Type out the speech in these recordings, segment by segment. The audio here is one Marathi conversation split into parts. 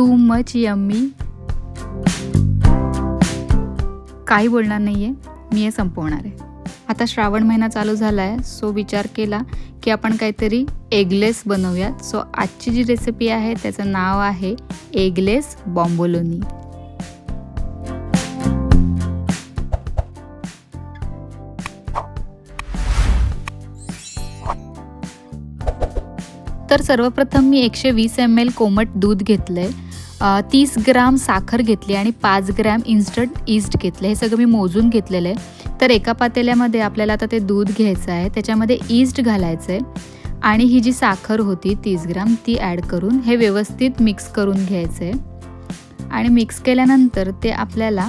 Too much yummy. काही बोलणार नाही आहे मी हे संपवणार आहे. आता श्रावण महिना चालू झाला आहे सो विचार केला की आपण काहीतरी एगलेस बनवूयात. सो आजची जी रेसिपी आहे त्याचं नाव आहे एगलेस बॉम्बोलोनी तर सर्वप्रथम मी एकशे वीस एम एल कोमट दूध घेतलं आहे तीस ग्राम साखर घेतली आणि पाच ग्रॅम इन्स्टंट ईस्ट घेतलं. हे सगळं मी मोजून घेतलेलं आहे. तर एका पातेल्यामध्ये आपल्याला आता ते दूध घ्यायचं आहे. त्याच्यामध्ये ईस्ट घालायचं आहे आणि ही जी साखर होती तीस ग्राम ती ॲड करून हे व्यवस्थित मिक्स करून घ्यायचं आहे आणि मिक्स केल्यानंतर ते आपल्याला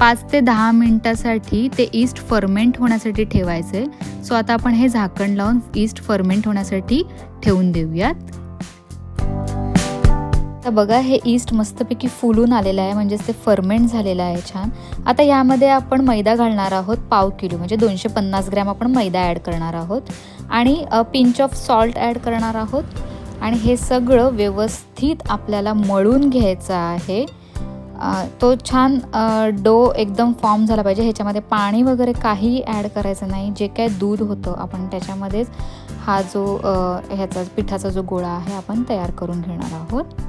पाच ते दहा मिनटासाठी ते ईस्ट फर्मेंट होण्यासाठी ठेवायचं आहे सो आता आपण हे झाकण लावून ईस्ट फर्मेंट होण्यासाठी ठेवून देऊयात. आता बघा हे ईस्ट मस्तपैकी फुलून आलेलं आहे. म्हणजेच ते फर्मेंट झालेलं आहे छान. आता यामध्ये आपण मैदा घालणार आहोत पाव किलो. म्हणजे दोनशे पन्नास ग्रॅम आपण मैदा ॲड करणार आहोत. आणि पिंच ऑफ सॉल्ट ॲड करणार आहोत. आणि हे सगळं व्यवस्थित आपल्याला मळून घ्यायचं आहे. तो छान डो एकदम फॉर्म झाला पाहिजे. ह्याच्यामध्ये पाणी वगैरे काही ॲड करायचं नाही. जे काय दूध होतं आपण त्याच्यामध्येच हा जो ह्याचा पिठाचा जो गोळा आहे आपण तयार करून घेणार आहोत.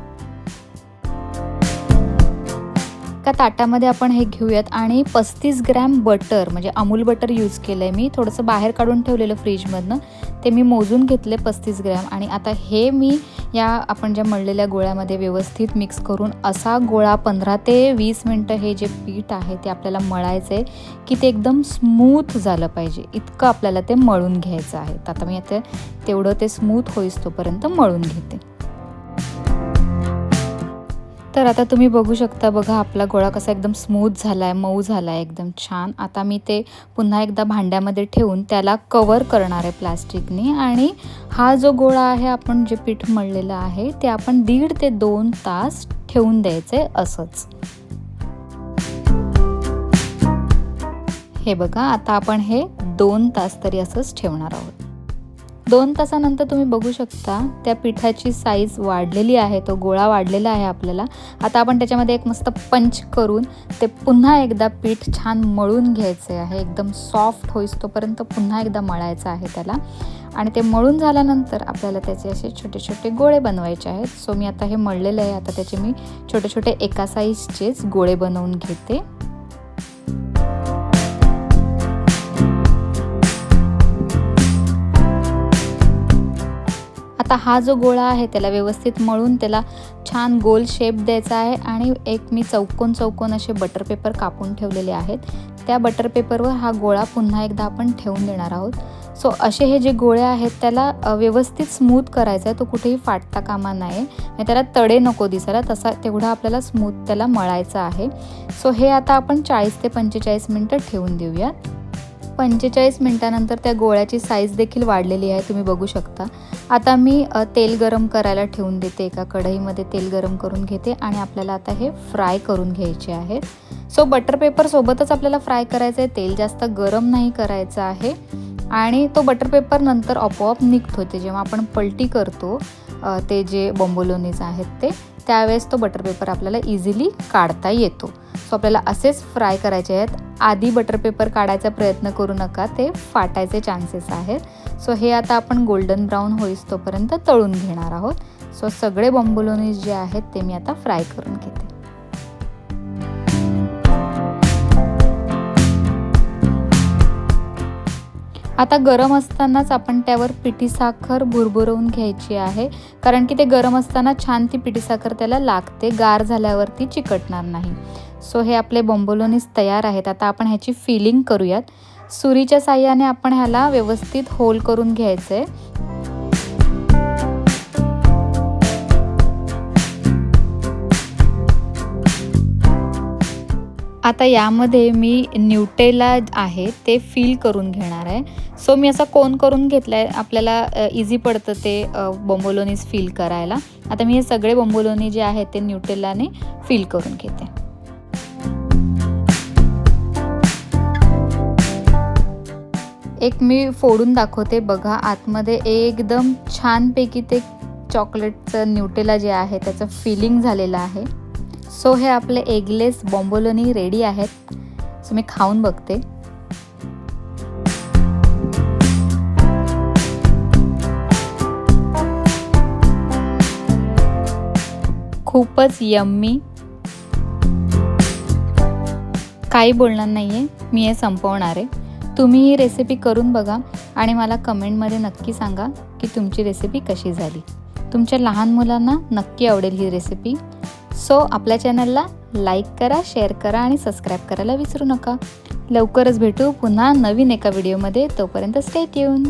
एका ताटामध्ये आपण हे घेऊयात आणि पस्तीस ग्रॅम बटर म्हणजे अमूल बटर यूज केलं आहे मी. थोडंसं बाहेर काढून ठेवलेलं फ्रीजमधनं. ते मी मोजून घेतले पस्तीस ग्रॅम आणि आता हे मी या आपण ज्या मळलेल्या गोळ्यामध्ये व्यवस्थित मिक्स करून असा गोळा पंधरा ते वीस मिनटं हे जे पीठ आहे ते आपल्याला मळायचं आहे की ते एकदम स्मूथ झालं पाहिजे. इतकं आपल्याला ते मळून घ्यायचं आहे. तर आता मी आता तेवढं ते स्मूथ होईस तोपर्यंत मळून घेते. तर आता तुम्ही बघू शकता बघा आपला गोळा कसा एकदम स्मूथ झाला आहे मऊ झाला आहे एकदम छान. आता मी ते पुन्हा एकदा भांड्यामध्ये ठेवून त्याला कवर करणार आहे प्लास्टिकनी आणि हा जो गोळा आहे आपण जे पीठ मळलेलं आहे ते आपण दीड ते दोन तास ठेवून द्यायचं आहे असंच. हे बघा आता आपण हे दोन तास तरी असंच ठेवणार आहोत. दोन तासानंतर तुम्ही बघू शकता त्या पिठाची साईज वाढलेली आहे तो गोळा वाढलेला आहे आपल्याला. आता आपण त्याच्यामध्ये एक मस्त पंच करून ते पुन्हा एकदा पीठ छान मळून घ्यायचे आहे. एकदम सॉफ्ट होईस तोपर्यंत पुन्हा एकदा मळायचं आहे त्याला. आणि ते मळून झाल्यानंतर आपल्याला त्याचे असे छोटे छोटे गोळे बनवायचे आहेत. सो मी आता हे मळलेलं आहे. आता त्याचे मी छोटे छोटे एका साईजचेच गोळे बनवून घेते. आता हा जो गोळा आहे त्याला व्यवस्थित मळून त्याला छान गोल शेप द्यायचा आहे आणि एक मी चौकोन चौकोन असे बटर पेपर कापून ठेवलेले आहेत. त्या बटर पेपरवर हा गोळा पुन्हा एकदा आपण ठेवून देणार आहोत. सो असे हे जे गोळे आहेत त्याला व्यवस्थित स्मूथ करायचं आहे तो कुठेही फाटता कामा नाही त्याला तडे नको दिसायला तसा तेवढा आपल्याला स्मूथ त्याला मळायचं आहे. सो हे आता आपण चाळीस ते पंचेचाळीस मिनटं ठेवून देऊयात. पंचेचाळीस मिनटानंतर त्या गोळ्याची साईज देखील वाढलेली आहे तुम्ही बघू शकता. आता मी तेल गरम करायला ठेवून देते एका कढईमध्ये तेल गरम करून घेते आणि आपल्याला आता हे फ्राय करून घ्यायचे आहे. सो बटर पेपर सोबतच आपल्याला फ्राय करायचं आहे तेल जास्त गरम नाही करायचं आहे आणि तो बटर पेपर नंतर आपोआप निघतो ते जेव्हा आपण पलटी करतो ते जे बॉम्बोलोनीज आहेत ते त्यावेळेस तो बटर पेपर आपल्याला इझिली काढता येतो. सो आपल्याला असेच फ्राय करायचे आहेत. आधी बटर पेपर काढायचा प्रयत्न करू नका. ते फाटायचे चान्सेस आहेत. सो हे आता आपण गोल्डन ब्राऊन होईस तोपर्यंत तळून घेणार आहोत. सो सगळे बॉम्बोलोनीज जे आहेत ते मी आता फ्राय करून घेते. आता गरम असतानाच आपण त्यावर पिठी साखर भुरभुरवून घ्यायची आहे. कारण की ते गरम असताना छान ती पिठी साखर त्याला लागते गार झाल्यावरती चिकटणार नाही. सो हे आपले बॉम्बोलोनीस तयार आहेत. आता आपण ह्याची फिलिंग करूयात. सुरीच्या साह्याने आपण ह्याला व्यवस्थित होल करून घ्यायचं आहे आता यामध्ये मी न्यूटेला आहे ते फील करून घेणार आहे. सो मी असा कोन करून घेतला आहे आपल्याला इझी पडतं ते बोंबोलोनीज फील करायला. आता मी हे सगळे बोंबोलोनी जे आहेत ते न्यूटेलाने फील करून घेते. एक मी फोडून दाखवते बघा आतमध्ये एकदम छानपैकी ते चॉकलेटचं न्यूटेला जे आहे त्याचं फिलिंग झालेलं आहे. सो हे आपले एगलेस बॉम्बोलोनी रेडी आहेत. सो मी खाऊन बघते. खूपच यम्मी. काही बोलणार नाही आहे मी हे संपवणार आहे. तुम्ही ही रेसिपी करून बघा आणि मला कमेंटमध्ये नक्की सांगा की तुमची रेसिपी कशी झाली. तुमच्या लहान मुलांना नक्की आवडेल ही रेसिपी सो आपल्या चॅनलला लाईक करा शेअर करा आणि सबस्क्राईब करायला विसरू नका. लवकरच भेटू पुन्हा नवीन एका व्हिडिओमध्ये तोपर्यंत स्टे ट्यून